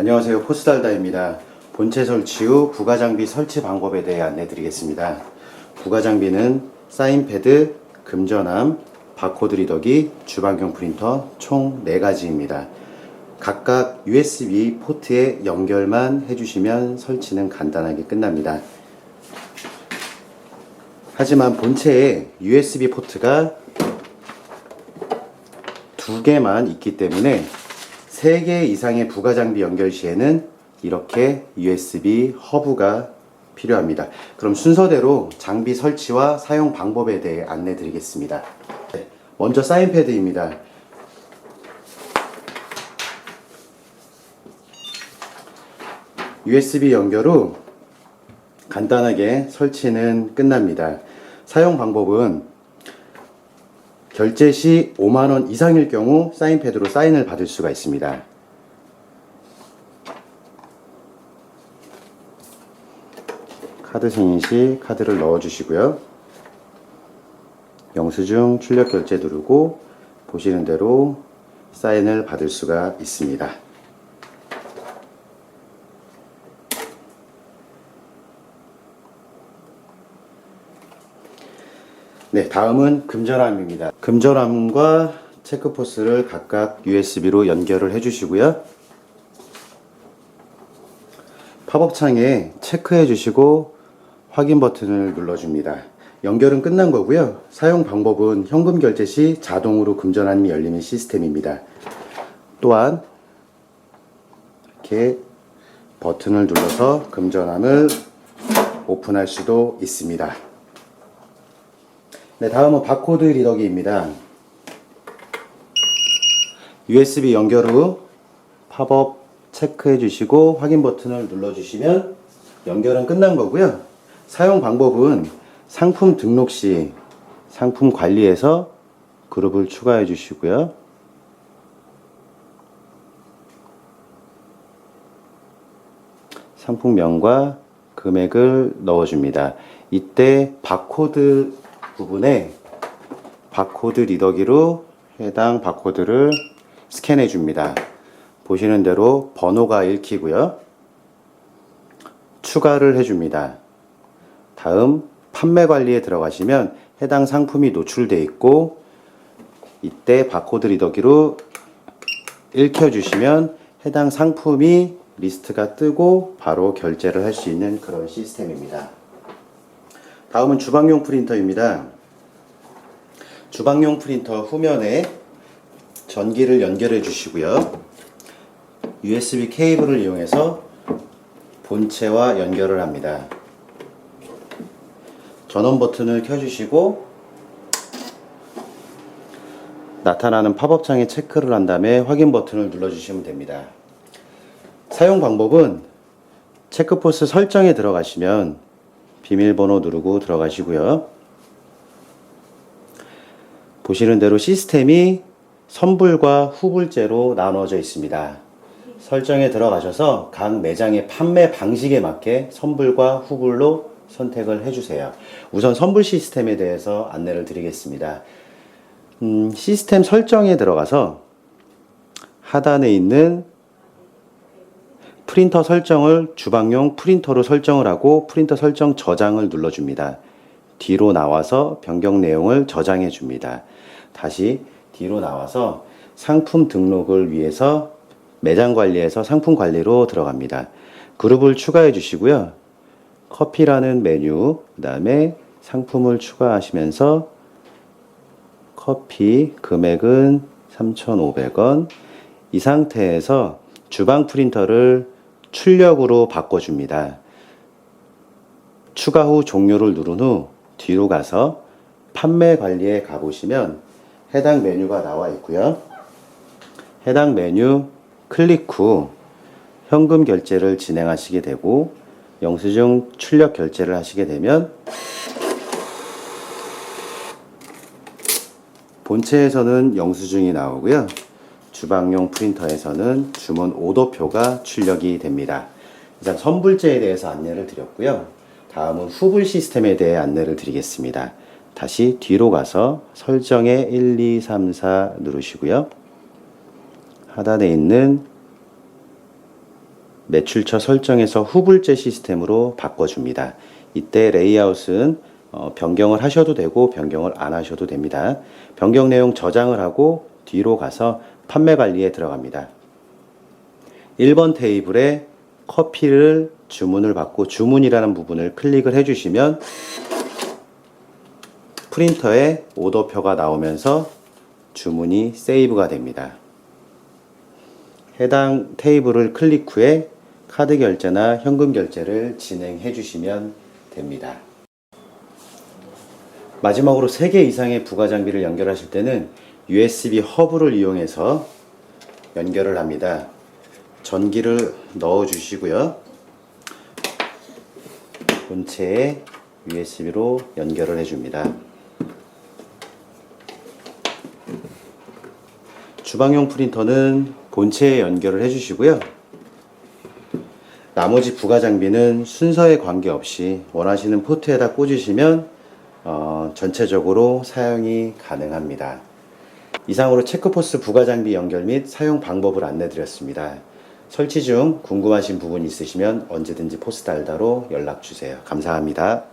안녕하세요. 포스달다입니다. 본체 설치 후 부가장비 설치 방법에 대해 안내 드리겠습니다. 부가장비는 사인패드, 금전함, 바코드 리더기, 주방용 프린터 총 4가지입니다. 각각 USB 포트에 연결만 해주시면 설치는 간단하게 끝납니다. 하지만 본체에 USB 포트가 두 개만 있기 때문에 3개 이상의 부가 장비 연결 시에는 이렇게 USB 허브가 필요합니다. 그럼 순서대로 장비 설치와 사용 방법에 대해 안내 드리겠습니다. 네, 먼저 사인 패드입니다. USB 연결 후 간단하게 설치는 끝납니다. 사용 방법은 결제 시 5만원 이상일 경우 사인패드로 사인을 받을 수가 있습니다. 카드 승인 시 카드를 넣어 주시고요. 영수증 출력 결제 누르고 보시는 대로 사인을 받을 수가 있습니다. 네, 다음은 금전함입니다. 금전함과 체크포스를 각각 USB로 연결을 해주시고요. 팝업 창에 체크해 주시고 확인 버튼을 눌러줍니다. 연결은 끝난 거고요. 사용 방법은 현금 결제 시 자동으로 금전함이 열리는 시스템입니다. 또한 이렇게 버튼을 눌러서 금전함을 오픈할 수도 있습니다. 네, 다음은 바코드 리더기입니다. USB 연결 후 팝업 체크해 주시고 확인 버튼을 눌러 주시면 연결은 끝난 거고요. 사용 방법은 상품 등록 시 상품 관리에서 그룹을 추가해 주시고요. 상품명과 금액을 넣어줍니다. 이때 바코드 부분에 바코드 리더기로 해당 바코드를 스캔해 줍니다. 보시는 대로 번호가 읽히고요. 추가를 해줍니다. 다음 판매 관리에 들어가시면 해당 상품이 노출되어 있고 이때 바코드 리더기로 읽혀주시면 해당 상품이 리스트가 뜨고 바로 결제를 할 수 있는 그런 시스템입니다. 다음은 주방용 프린터입니다. 주방용 프린터 후면에 전기를 연결해 주시고요. USB 케이블을 이용해서 본체와 연결을 합니다. 전원 버튼을 켜주시고 나타나는 팝업 창에 체크를 한 다음에 확인 버튼을 눌러주시면 됩니다. 사용 방법은 체크포스 설정에 들어가시면 비밀번호 누르고 들어가시고요. 보시는 대로 시스템이 선불과 후불제로 나눠져 있습니다. 설정에 들어가셔서 각 매장의 판매 방식에 맞게 선불과 후불로 선택을 해주세요. 우선 선불 시스템에 대해서 안내를 드리겠습니다. 음, 시스템 설정에 들어가서 하단에 있는 프린터 설정을 주방용 프린터로 설정을 하고 프린터 설정 저장을 눌러줍니다. 뒤로 나와서 변경 내용을 저장해 줍니다. 다시 뒤로 나와서 상품 등록을 위해서 매장 관리에서 상품 관리로 들어갑니다. 그룹을 추가해 주시고요. 커피라는 메뉴, 그 다음에 상품을 추가하시면서 커피 금액은 3,500원. 이 상태에서 주방 프린터를 출력으로 바꿔줍니다. 추가 후 종료를 누른 후 뒤로 가서 판매 관리에 가보시면 해당 메뉴가 나와 있고요. 해당 메뉴 클릭 후 현금 결제를 진행하시게 되고 영수증 출력 결제를 하시게 되면 본체에서는 영수증이 나오고요. 주방용 프린터에서는 주문 오더표가 출력이 됩니다. 이상 선불제에 대해서 안내를 드렸고요. 다음은 후불 시스템에 대해 안내를 드리겠습니다. 다시 뒤로 가서 설정에 1, 2, 3, 4 누르시고요. 하단에 있는 매출처 설정에서 후불제 시스템으로 바꿔줍니다. 이때 레이아웃은 어, 변경을 하셔도 되고 변경을 안 하셔도 됩니다. 변경 내용 저장을 하고 뒤로 가서 판매 관리에 들어갑니다. 1번 테이블에 커피를 주문을 받고 주문이라는 부분을 클릭을 해주시면 프린터에 오더표가 나오면서 주문이 세이브가 됩니다. 해당 테이블을 클릭 후에 카드 결제나 현금 결제를 진행해 주시면 됩니다. 마지막으로 3개 이상의 부가 장비를 연결하실 때는 USB 허브를 이용해서 연결을 합니다. 전기를 넣어 주시고요. 본체에 USB로 연결을 해줍니다. 주방용 프린터는 본체에 연결을 해주시고요. 나머지 부가 장비는 순서에 관계없이 원하시는 포트에다 꽂으시면 어, 전체적으로 사용이 가능합니다. 이상으로 체크포스 부가 장비 연결 및 사용 방법을 안내드렸습니다. 설치 중 궁금하신 부분 있으시면 언제든지 포스달다로 연락 주세요. 감사합니다.